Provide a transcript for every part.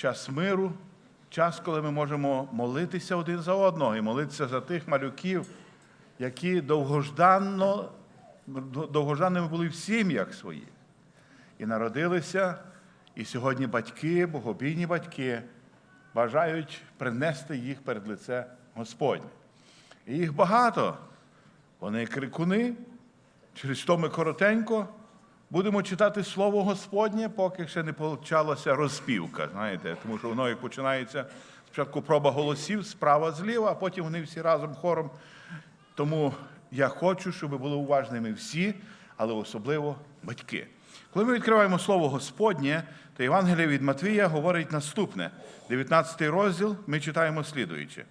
час миру, час, коли ми можемо молитися один за одного і молитися за тих малюків, які довгожданно, довгожданними були в сім'ях своїх. І народилися, і сьогодні батьки, богобійні батьки, бажають принести їх перед лице Господнє. І їх багато. Вони крикуни. Через то ми коротенько будемо читати Слово Господнє, поки ще не почалася розпівка. Знаєте, тому що воно як починається спочатку проба голосів справа зліва, а потім вони всі разом хором. Тому я хочу, щоб були уважними всі, але особливо батьки. Коли ми відкриваємо Слово Господнє, то Євангелія від Матвія говорить наступне: 19 розділ, ми читаємо слідуюче.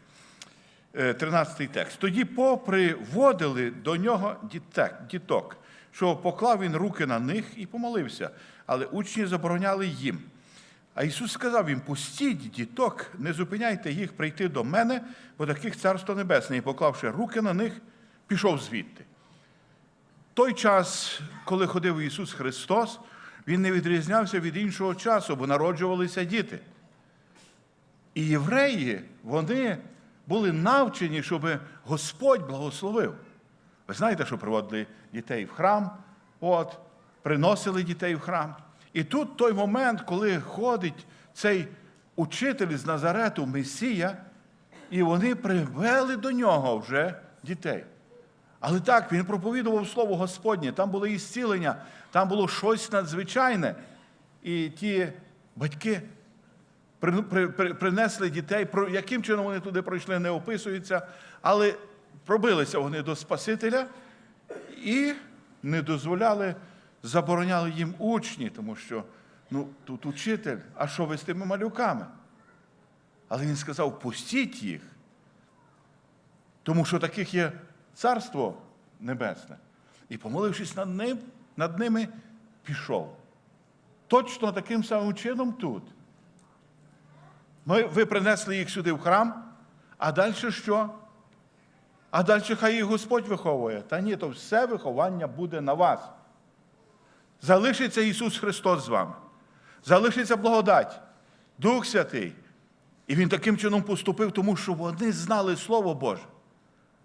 13 текст. Тоді поприводили до нього діток, що поклав він руки на них і помолився, але учні забороняли їм. А Ісус сказав їм: пустіть діток, не зупиняйте їх прийти до мене, бо таких царство небесне. І поклавши руки на них, пішов звідти. Той час, коли ходив Ісус Христос, Він не відрізнявся від іншого часу, бо народжувалися діти. І євреї, вони були навчені, щоб Господь благословив. Ви знаєте, що приводили дітей в храм, от, приносили дітей в храм. І тут той момент, коли ходить цей учитель з Назарету, Месія, і вони привели до нього вже дітей. Але так, він проповідував Слово Господнє, там було і там було щось надзвичайне. І ті батьки при- при- при- принесли дітей, яким чином вони туди пройшли, не описується, але пробилися вони до Спасителя і не дозволяли, забороняли їм учні, тому що ну, тут учитель, а що ви з тими малюками? Але він сказав: пустіть їх, тому що таких є царство небесне. І, помолившись над ним, над ними, пішов. Точно таким самим чином тут. Ми, ви принесли їх сюди в храм, а далі що? А далі хай їх Господь виховує. Та ні, то все виховання буде на вас. Залишиться Ісус Христос з вами. Залишиться благодать, Дух Святий. І Він таким чином поступив, тому що вони знали Слово Боже.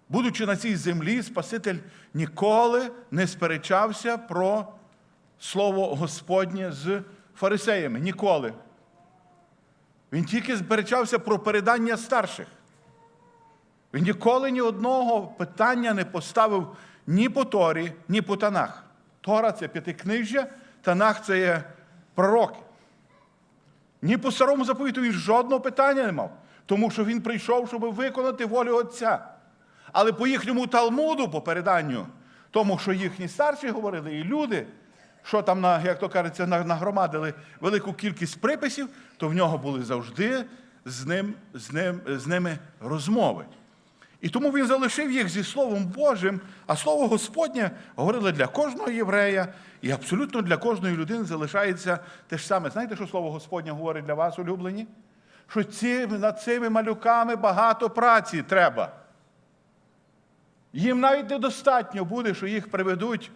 Будучи на цій землі, Спаситель ніколи не сперечався про Слово Господнє з фарисеями. Ніколи. Він тільки сперечався про передання старших. Він ніколи ні одного питання не поставив ні по Торі, ні по Танах. Тора це п'ятикнижжя, Танах це є пророки. Ні по старому заповіту він жодного питання не мав, тому що він прийшов, щоб виконати волю Отця. Але по їхньому Талмуду, по переданню, тому, що їхні старші говорили, і люди, що там, як то кажеться, нагромадили велику кількість приписів, то в нього були завжди з, ним, з, ним, з ними розмови. І тому він залишив їх зі Словом Божим, а Слово Господнє говорило для кожного єврея, і абсолютно для кожної людини залишається те ж саме. Знаєте, що Слово Господнє говорить для вас, улюблені? Що ці, над цими малюками багато праці треба. Їм навіть недостатньо буде, що їх приведуть,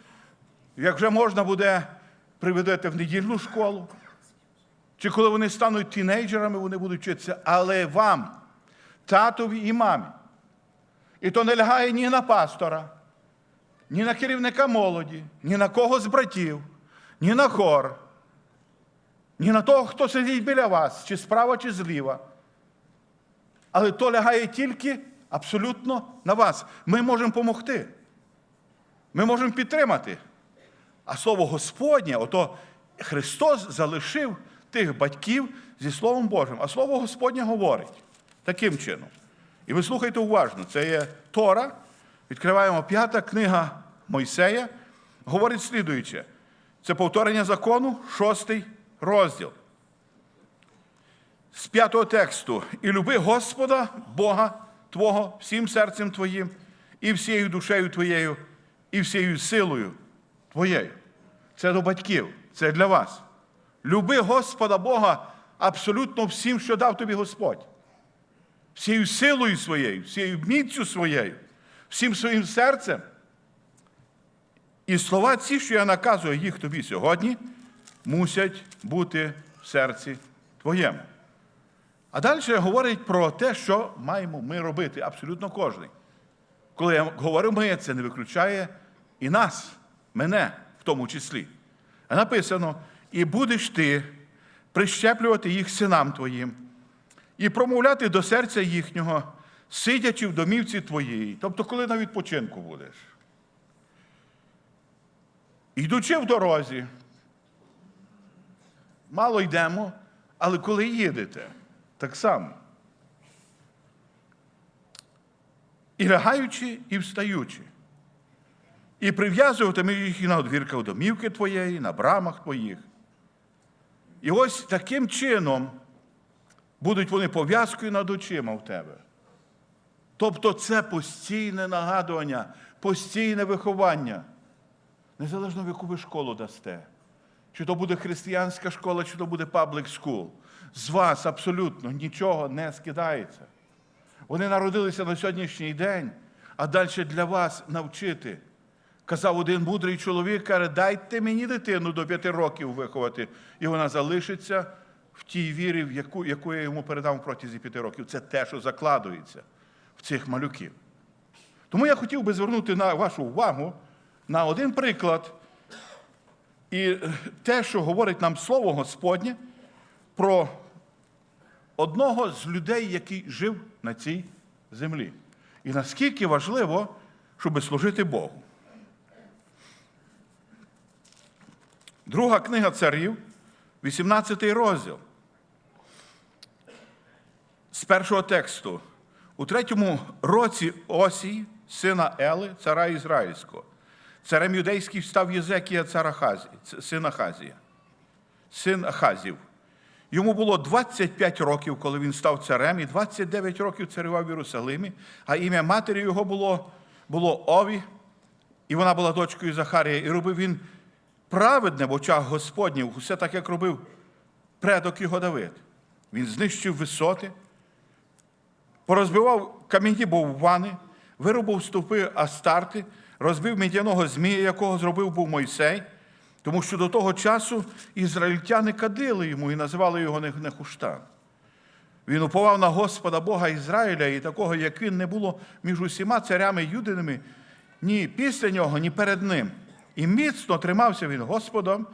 як вже можна буде приведете в недільну школу. Чи коли вони стануть тінейджерами, вони будуть вчитися. Але вам, татові і мамі, і то не лягає ні на пастора, ні на керівника молоді, ні на кого з братів, ні на хор, ні на того, хто сидить біля вас, чи справа, чи зліва. Але то лягає тільки абсолютно на вас. Ми можемо допомогти. Ми можемо підтримати. А слово Господнє, ото Христос залишив тих батьків зі Словом Божим. А Слово Господнє говорить таким чином. І ви слухайте уважно, це є Тора. Відкриваємо п'ята книга Мойсея. Говорить слідуюче. Це повторення закону, шостий розділ. З п'ятого тексту. І люби Господа, Бога Твого, всім серцем Твоїм, і всією душею Твоєю, і всією силою Твоєю. Це до батьків, це для вас. Люби Господа Бога абсолютно всім, що дав тобі Господь. Всією силою своєю, всією міцю своєю, всім своїм серцем. І слова ці, що я наказую їх тобі сьогодні, мусять бути в серці твоєму. А далі говорить про те, що маємо ми робити, абсолютно кожен. Коли я говорю ми, це не виключає і нас, мене в тому числі. А написано: і будеш ти прищеплювати їх синам твоїм, і промовляти до серця їхнього, сидячи в домівці твоїй, тобто, коли на відпочинку будеш. Йдучи в дорозі, мало йдемо, але коли їдете, так само. І лягаючи, і встаючи. І прив'язуватиме їх і на одвірках домівки твоєї, на брамах твоїх. І ось таким чином будуть вони пов'язкою над очима в тебе. Тобто це постійне нагадування, постійне виховання. Незалежно в яку ви школу дасте. Чи то буде християнська школа, чи то буде public school. З вас абсолютно нічого не скидається. Вони народилися на сьогоднішній день, а далі для вас навчити. Казав один мудрий чоловік, каже, дайте мені дитину до п'яти років виховати, і вона залишиться в тій вірі, в яку, яку я йому передав протязі п'яти років. Це те, що закладується в цих малюків. Тому я хотів би звернути на вашу увагу на один приклад. І те, що говорить нам Слово Господнє про одного з людей, який жив на цій землі. І наскільки важливо, щоб служити Богу. Друга книга царів, 18 розділ. З першого тексту. У третьому році Осій, сина Ели, цара Ізраїльського. Царем юдейським став Єзекія цара Хазі, син Ахазія, син Ахазів. Йому було 25 років, коли він став царем, і 29 років царював в Єрусалимі, а ім'я матері його було, було Ові, і вона була дочкою Захарія. І робив він праведне в очах Господніх, усе так, як робив предок його Давид. Він знищив висоти, порозбивав камінні боввани, виробив стовпи Астарти, розбив медяного змія, якого зробив був Мойсей, тому що до того часу ізраїльтяни кадили йому і називали його Нехуштан. Він уповав на Господа Бога Ізраїля, і такого, як він, не було між усіма царями юдинами ні після нього, ні перед ним. І міцно тримався він Господом,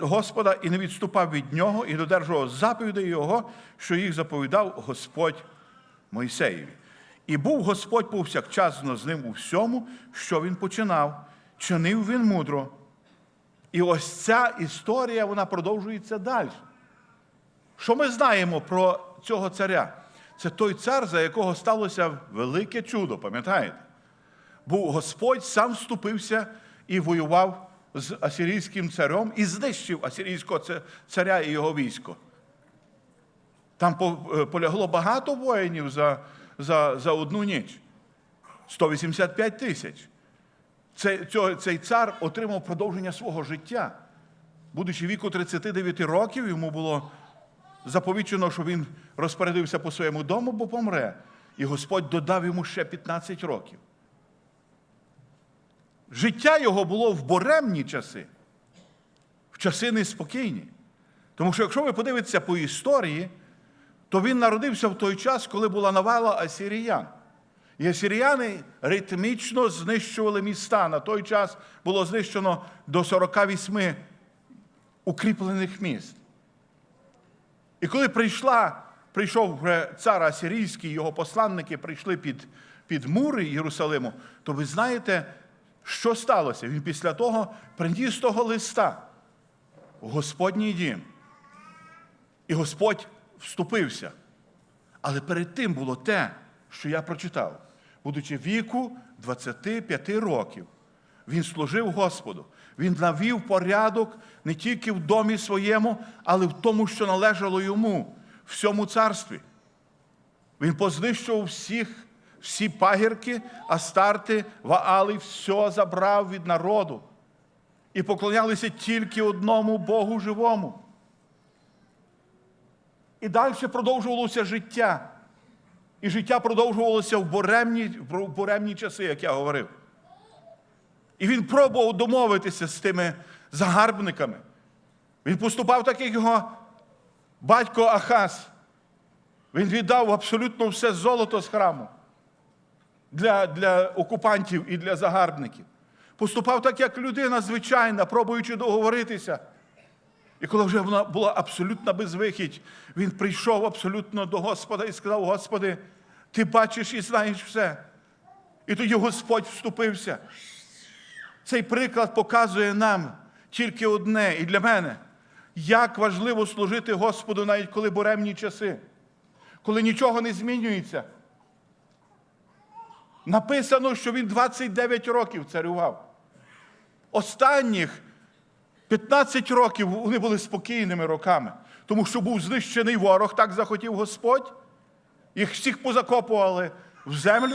Господа і не відступав від нього, і додержував заповідей Його, що їх заповідав Господь Мойсеєві. І був Господь повсякчасно з ним у всьому, що він починав, чинив він мудро. І ось ця історія вона продовжується далі. Що ми знаємо про цього царя? Це той цар, за якого сталося велике чудо, пам'ятаєте? Був Господь сам вступився і воював з асирійським царем і знищив асирійського царя і його військо. Там полягло багато воїнів за, за, за одну ніч. 185 тисяч. Цей, цей цар отримав продовження свого життя. Будучи віку 39 років, йому було заповічено, що він розпорядився по своєму дому, бо помре. І Господь додав йому ще 15 років. Життя його було в боремні часи, в часи неспокійні. Тому що, якщо ви подивитеся по історії, то він народився в той час, коли була навала асіріян. І асіріяни ритмічно знищували міста. На той час було знищено до 48 укріплених міст. І коли прийшла, прийшов цар Асирійський, його посланники прийшли під, під мури Єрусалиму, то ви знаєте, що сталося? Він після того приніс того листа в Господній дім. І Господь вступився. Але перед тим було те, що я прочитав. Будучи віку 25 років, він служив Господу. Він навів порядок не тільки в домі своєму, але в тому, що належало йому, всьому царстві. Він познищував всіх, всі пагірки, астарти, ваали, все забрав від народу. І поклонялися тільки одному Богу живому. І далі продовжувалося життя. І життя продовжувалося в буремні, в буремні часи, як я говорив. І він пробував домовитися з тими загарбниками. Він поступав так, як його батько Ахаз. Він віддав абсолютно все золото з храму для, для окупантів і для загарбників. Поступав так, як людина звичайна, пробуючи договоритися. І коли вже вона була абсолютна безвихідь, він прийшов абсолютно до Господа і сказав: Господи, ти бачиш і знаєш все. І тоді Господь вступився. Цей приклад показує нам тільки одне і для мене, як важливо служити Господу, навіть коли буремні часи, коли нічого не змінюється. Написано, що він 29 років царював. Останніх 15 років вони були спокійними роками, тому що був знищений ворог, так захотів Господь. Їх всіх позакопували в землю.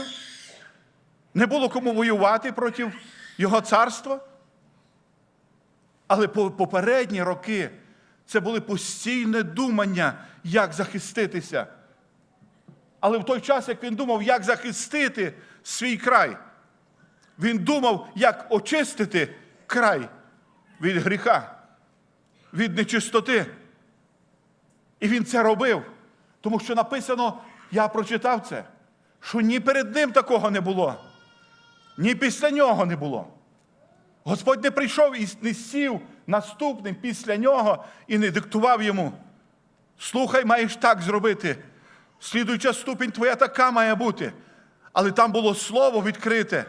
Не було кому воювати проти його царства. Але попередні роки це були постійне думання, як захиститися. Але в той час, як він думав, як захистити свій край, він думав, як очистити край від гріха, від нечистоти. І він це робив, тому що написано, я прочитав це, що ні перед ним такого не було, ні після нього не було. Господь не прийшов і не сів наступним після нього і не диктував йому. Слухай, маєш так зробити. Слідуюча ступінь твоя така має бути. Але там було слово відкрите,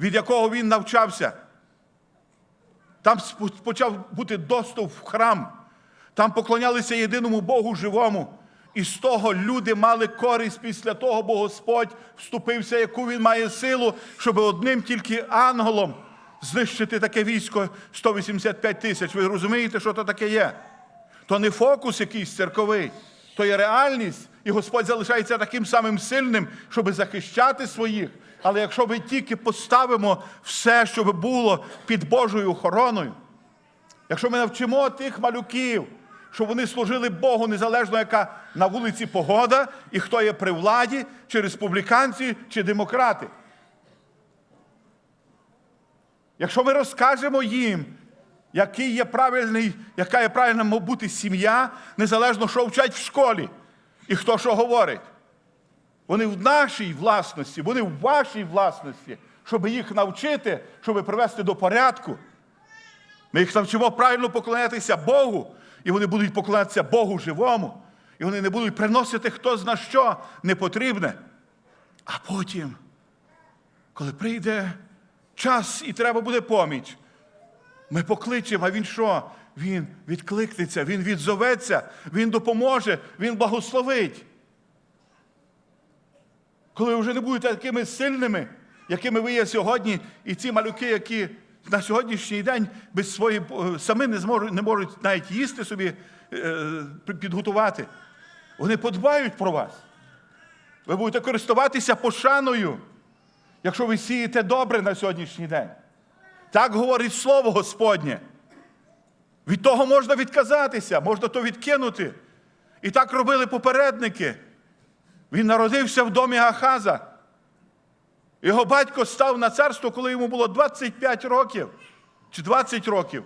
від якого він навчався. Там почав бути доступ в храм. Там поклонялися єдиному Богу живому. І з того люди мали користь після того, бо Господь вступився, яку він має силу, щоб одним тільки ангелом знищити таке військо 185 тисяч. Ви розумієте, що то таке є? То не фокус якийсь церковий, то є реальність. І Господь залишається таким самим сильним, щоб захищати своїх. Але якщо ми тільки поставимо все, щоб було під Божою охороною, якщо ми навчимо тих малюків, щоб вони служили Богу незалежно, яка на вулиці погода, і хто є при владі, чи республіканці, чи демократи. Якщо ми розкажемо їм, який є правильний, яка є правильна має бути сім'я, незалежно, що вчать в школі і хто що говорить. Вони в нашій власності, вони в вашій власності, щоб їх навчити, щоб привести до порядку. Ми їх навчимо правильно поклонятися Богу, і вони будуть поклонятися Богу живому, і вони не будуть приносити хто зна що непотрібне. А потім, коли прийде час і треба буде поміч, ми покличемо, а він що? Він відкликнеться, він відзоветься, він допоможе, він благословить. Коли ви вже не будете такими сильними, якими ви є сьогодні, і ці малюки, які на сьогоднішній день без свої е, самі не зможуть, не можуть навіть їсти собі е, підготувати, вони подбають про вас. Ви будете користуватися пошаною, якщо ви сієте добре на сьогоднішній день. Так говорить Слово Господнє. Від того можна відказатися, можна то відкинути. І так робили попередники. Він народився в домі Ахаза. Його батько став на царство, коли йому було 25 років чи 20 років.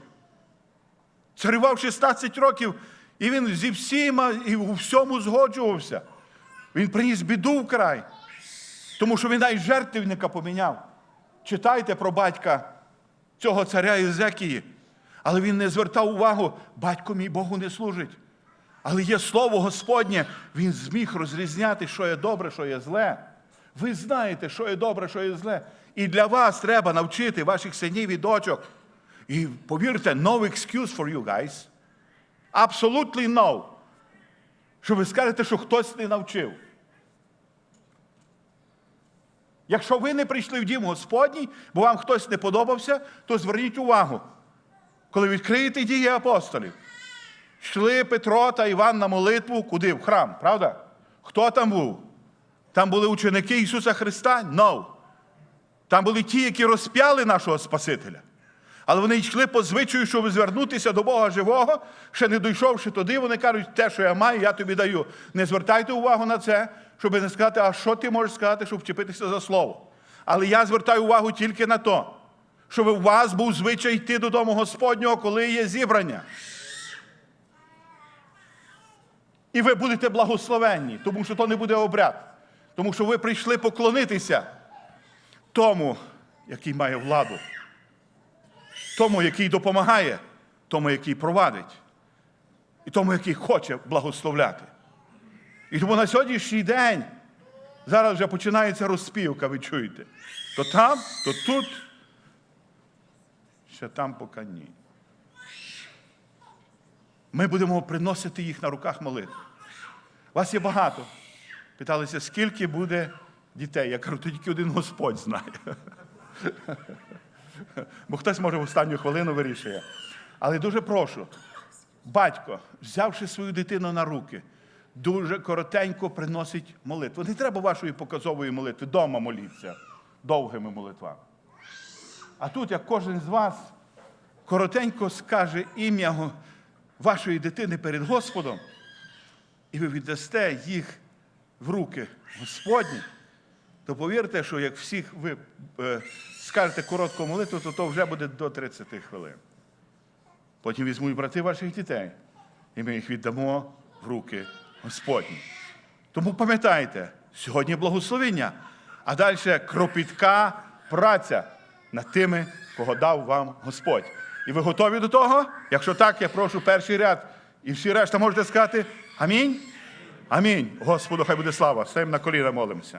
Царював 16 років, і він зі всіма і у всьому згоджувався. Він приніс біду в край, тому що він навіть жертвівника поміняв. Читайте про батька цього царя Єзекії. Але він не звертав увагу, батько мій Богу не служить. Але є слово Господнє, він зміг розрізняти, що є добре, що є зле. Ви знаєте, що є добре, що є зле. І для вас треба навчити ваших синів і дочок. І повірте, no excuse for you guys. Absolutely no. Що ви скажете, що хтось не навчив. Якщо ви не прийшли в дім Господній, бо вам хтось не подобався, то зверніть увагу. Коли відкриєте дії апостолів, йшли Петро та Іван на молитву куди? В храм, правда? Хто там був? Там були ученики Ісуса Христа? No. Там були ті, які розп'яли нашого Спасителя. Але вони йшли по звичаю, щоб звернутися до Бога живого, ще не дійшовши туди, вони кажуть, те, що я маю, я тобі даю. Не звертайте увагу на це, щоб не сказати, а що ти можеш сказати, щоб вчепитися за слово. Але я звертаю увагу тільки на то, щоб у вас був звичай йти додому Господнього, коли є зібрання. І ви будете благословенні, тому що то не буде обряд. Тому що ви прийшли поклонитися тому, який має владу, тому, який допомагає, тому, який провадить, і тому, який хоче благословляти. І тому на сьогоднішній день зараз вже починається розпівка, ви чуєте. То там, то тут, ще там поки ні. Ми будемо приносити їх на руках молитв. Вас є багато. Питалися, скільки буде дітей. Я кажу, то тільки один Господь знає. Бо хтось може в останню хвилину вирішує. Але дуже прошу, батько, взявши свою дитину на руки, дуже коротенько приносить молитву. Не треба вашої показової молитви, дома моліться довгими молитвами. А тут, як кожен з вас коротенько скаже ім'я вашої дитини перед Господом, і ви віддасте їх в руки Господні, то повірте, що як всіх ви е, скажете коротку молитву, то то вже буде до 30 хвилин. Потім візьмуть брати ваших дітей, і ми їх віддамо в руки Господні. Тому пам'ятайте, сьогодні благословення, а далі кропітка праця над тими, кого дав вам Господь. І ви готові до того? Якщо так, я прошу перший ряд і всі решта можете сказати Амінь. Амінь. Господу, хай буде слава. Стоїмо на коліна молимося.